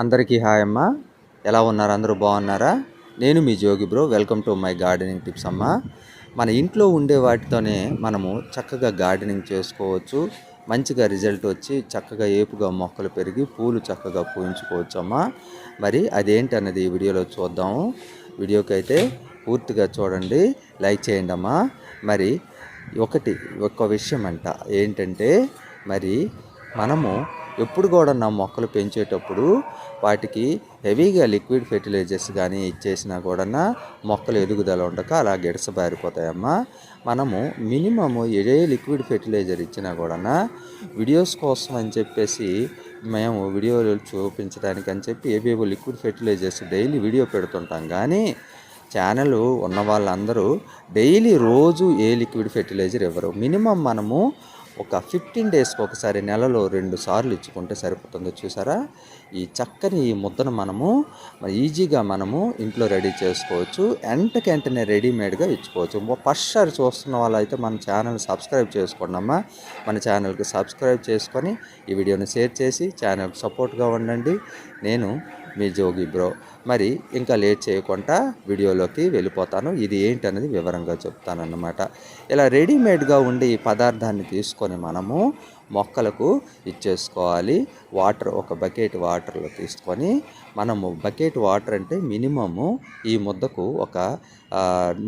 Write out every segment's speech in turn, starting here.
అందరికీ హాయ్ అమ్మ. ఎలా ఉన్నారు? అందరూ బాగున్నారా? నేను మీ Jogi bro. Welcome to my gardening tips అమ్మ. మన ఇంట్లో ఉండే వాటితోనే మనము చక్కగా గార్డెనింగ్ చేసుకోవచ్చు. మంచిగా రిజల్ట్ వచ్చి చక్కగా ఏపుగా మొక్కలు పెరిగి పూలు చక్కగా పూయించుకోవచ్చు అమ్మ. మరి అదేంటి అన్నది ఈ వీడియోలో చూద్దాము. వీడియోకి అయితే పూర్తిగా చూడండి. లైక్ చేయండి అమ్మా. మరి ఒకటి ఒక విషయం అంట ఏంటంటే మరి మనము ఎప్పుడు కూడా నా మొక్కలు పెంచేటప్పుడు వాటికి హెవీగా లిక్విడ్ ఫెర్టిలైజర్స్ కానీ ఇచ్చేసినా కూడా మొక్కలు ఎదుగుదల ఉండక అలా గిడసబారిపోతాయమ్మా మనము మినిమము ఏ లిక్విడ్ ఫెర్టిలైజర్ ఇచ్చినా కూడా వీడియోస్ కోసం అని చెప్పేసి మేము వీడియోలు చూపించడానికి అని చెప్పి ఏవేవో లిక్విడ్ ఫెర్టిలైజర్స్ డైలీ వీడియో పెడుతుంటాం. కానీ ఛానల్ ఉన్న వాళ్ళందరూ డైలీ రోజు ఏ లిక్విడ్ ఫెర్టిలైజర్ ఇవ్వరు. మినిమం మనము ఒక ఫిఫ్టీన్ డేస్కి ఒకసారి నెలలో రెండు సార్లు ఇచ్చుకుంటే సరిపోతుంది చూసారా? ఈ చక్కని ఈ ముద్దను మనము ఈజీగా మనము ఇంట్లో రెడీ చేసుకోవచ్చు. వెంటకెంటనే రెడీమేడ్గా ఇచ్చుకోవచ్చు. ఫస్ట్ సారి చూస్తున్న వాళ్ళైతే మన ఛానల్ సబ్స్క్రైబ్ చేసుకోండి అమ్మా. మన ఛానల్కి సబ్స్క్రైబ్ చేసుకొని ఈ వీడియోని షేర్ చేసి ఛానల్కి సపోర్ట్గా ఉండండి. నేను మీ జోగి బ్రో. మరి ఇంకా లేట్ చేయకుండా వీడియోలోకి వెళ్ళిపోతాను. ఇది ఏంటనేది వివరంగా చెప్తాను అన్నమాట ఇలా రెడీమేడ్గా ఉండే ఈ పదార్థాన్ని తీసుకొని మనము మొక్కలకు ఇచ్చేసుకోవాలి. వాటర్ ఒక బకెట్ వాటర్లో తీసుకొని మనము బకెట్ వాటర్ అంటే మినిమము ఈ ముద్దకు ఒక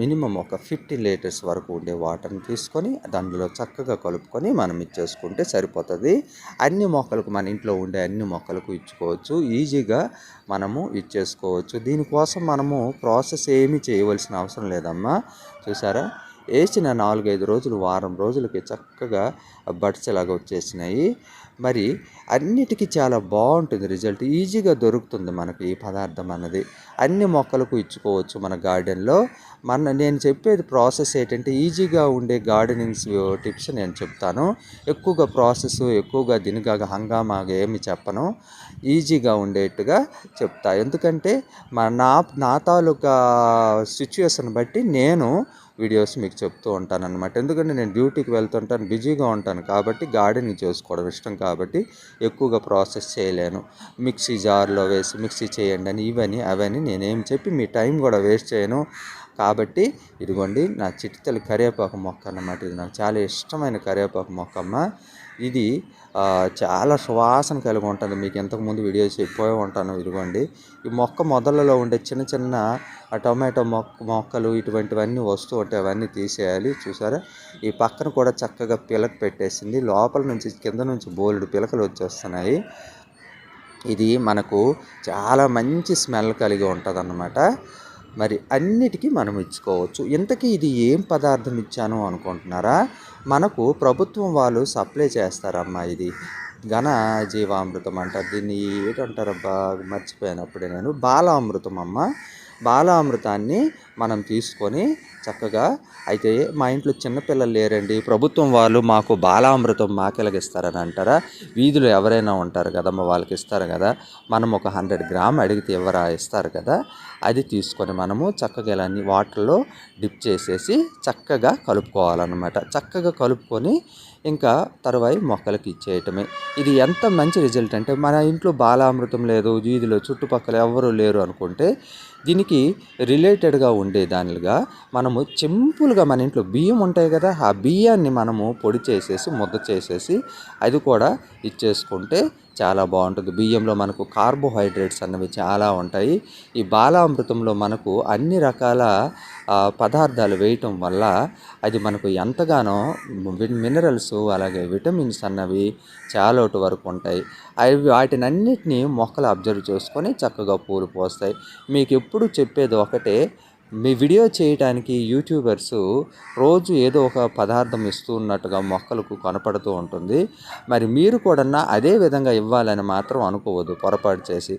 మినిమం ఒక ఫిఫ్టీన్ లీటర్స్ వరకు ఉండే వాటర్ని తీసుకొని దానిలో చక్కగా కలుపుకొని మనం ఇచ్చేసుకుంటే సరిపోతుంది. అన్ని మొక్కలకు మన ఇంట్లో ఉండే అన్ని మొక్కలకు ఇచ్చుకోవచ్చు. ఈజీగా మనము ఇచ్చేసుకోవచ్చు. దీనికోసం మనము ప్రాసెస్ ఏమీ చేయవలసిన అవసరం లేదమ్మా. చూసారా? వేసిన నాలుగైదు రోజులు వారం రోజులకి చక్కగా బడ్స్ వచ్చేసినాయి. మరి అన్నిటికీ చాలా బాగుంటుంది రిజల్ట్. ఈజీగా దొరుకుతుంది మనకి ఈ పదార్థం అన్నది. అన్ని మొక్కలకు ఇచ్చుకోవచ్చు మన గార్డెన్లో. మన నేను చెప్పేది ప్రాసెస్ ఏంటంటే ఈజీగా ఉండే గార్డెనింగ్స్ టిప్స్ నేను చెప్తాను. ఎక్కువగా ప్రాసెస్ ఎక్కువగా దీనిగా హంగామాగా ఏమి చెప్పను. ఈజీగా ఉండేట్టుగా చెప్తా. ఎందుకంటే మా నా నా తాలూకా సిచ్యువేషన్ బట్టి నేను వీడియోస్ మీకు చెప్తూ ఉంటాను అనమాట ఎందుకంటే నేను డ్యూటీకి వెళ్తుంటాను బిజీగా ఉంటాను కాబట్టి గార్డెనింగ్ చేసుకోవడం ఇష్టం కాబట్టి ఎక్కువగా ప్రాసెస్ చేయలేను. మిక్సీ జార్లో వేసి మిక్సీ చేయండి అని ఇవని అవని నేనేం చెప్పి మీ టైం కూడా వేస్ట్ చేయను. కాబట్టి ఇదిగోండి నా చిట్టితల కరివేపాకు మొక్క అన్నమాట. ఇది నాకు చాలా ఇష్టమైన కరివేపాకు మొక్క అమ్మ ఇది చాలా సువాసన కలిగి ఉంటుంది. మీకు ఇంతకుముందు వీడియో చెప్పే ఉంటాను ఇదిగోండి. ఈ మొక్క మొదలలో ఉండే చిన్న చిన్న టొమాటో మొక్క మొక్కలు ఇటువంటివన్నీ వస్తూ ఉంటాయి అవన్నీ తీసేయాలి. చూసారా? ఈ పక్కన కూడా చక్కగా పిలక పెట్టేసింది. లోపల నుంచి కింద నుంచి బోలెడు పిలకలు వచ్చేస్తున్నాయి. ఇది మనకు చాలా మంచి స్మెల్ కలిగి ఉంటుంది అన్నమాట మరి అన్నిటికీ మనం ఇచ్చుకోవచ్చు. ఇంతకీ ఇది ఏం పదార్థం ఇచ్చాను అనుకుంటున్నారా? మనకు ప్రభుత్వం వాళ్ళు సప్లై చేస్తారమ్మా ఇది. ఘన జీవామృతం అంటారు. దీన్ని ఏంటంటారబ్బా? మర్చిపోయినప్పుడే నేను. బాలామృతం అమ్మ. బాలామృతాన్ని మనం తీసుకొని చక్కగా అయితే మా ఇంట్లో చిన్నపిల్లలు లేరండి. ప్రభుత్వం వాళ్ళు మాకు బాలామృతం మాకెలగిస్తారని అంటారా? వీధిలో ఎవరైనా ఉంటారు కదమ్మా వాళ్ళకి ఇస్తారు కదా. మనం ఒక హండ్రెడ్ గ్రామ్ అడిగితే ఎవరా ఇస్తారు కదా. అది తీసుకొని మనము చక్కగా ఇలా వాటర్లో డిప్ చేసేసి చక్కగా కలుపుకోవాలన్నమాట. చక్కగా కలుపుకొని ఇంకా తరువాయి మొక్కలకి ఇచ్చేయటమే. ఇది ఎంత మంచి రిజల్ట్ అంటే మన ఇంట్లో బాలామృతం లేదు వీధిలో చుట్టుపక్కల ఎవరు లేరు అనుకుంటే దీనికి రిలేటెడ్గా ఉండే దానిలుగా మనము సింపుల్గా మన ఇంట్లో బియ్యం ఉంటాయి కదా ఆ బియ్యాన్ని మనము పొడి చేసేసి ముద్ద చేసేసి అది కూడా ఇచ్చేసుకుంటే చాలా బాగుంటుంది. బియ్యంలో మనకు కార్బోహైడ్రేట్స్ అన్నవి చాలా ఉంటాయి. ఈ బాలామృతంలో మనకు అన్ని రకాల పదార్థాలు వేయటం వల్ల అది మనకు ఎంతగానో మినరల్స్ అలాగే విటమిన్స్ అన్నవి చాలా వరకు ఉంటాయి. అవి వాటిని అన్నిటినీ మొక్కలు అబ్జర్వ్ చేసుకొని చక్కగా పూలు పోస్తాయి. మీకు ఎప్పుడు చెప్పేది ఒకటే మీ వీడియో చేయడానికి యూట్యూబర్స్ రోజు ఏదో ఒక పదార్థం ఇస్తూ ఉన్నట్టుగా మొక్కలకు కనపడుతూ ఉంటుంది. మరి మీరు కూడా అదే విధంగా ఇవ్వాలని మాత్రం అనుకోవద్దు పొరపాటు చేసి.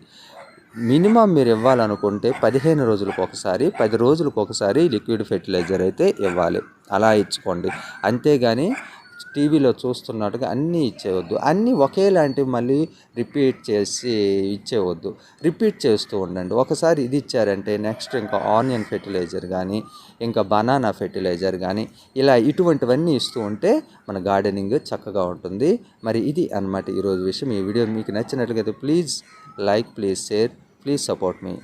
మినిమం మీరు ఇవ్వాలనుకుంటే పదిహేను రోజులకు ఒకసారి పది రోజులకు ఒకసారి లిక్విడ్ ఫెర్టిలైజర్ అయితే ఇవ్వాలి. అలా ఇచ్చుకోండి. అంతేగాని టీవీలో చూస్తున్నట్టుగా అన్నీ ఇచ్చేవద్దు అన్నీ ఒకేలాంటివి మళ్ళీ రిపీట్ చేసి ఇచ్చేవద్దు రిపీట్ చేస్తూ ఉండండి. ఒకసారి ఇది ఇచ్చారంటే నెక్స్ట్ ఇంకా ఆనియన్ ఫెర్టిలైజర్ కానీ ఇంకా బనానా ఫెర్టిలైజర్ కానీ ఇలా ఇటువంటివన్నీ ఇస్తూ ఉంటే మన గార్డెనింగ్ చక్కగా ఉంటుంది. మరి ఇది అన్నమాట ఈరోజు విషయం. ఈ వీడియో మీకు నచ్చినట్లయితే please like please share please support me.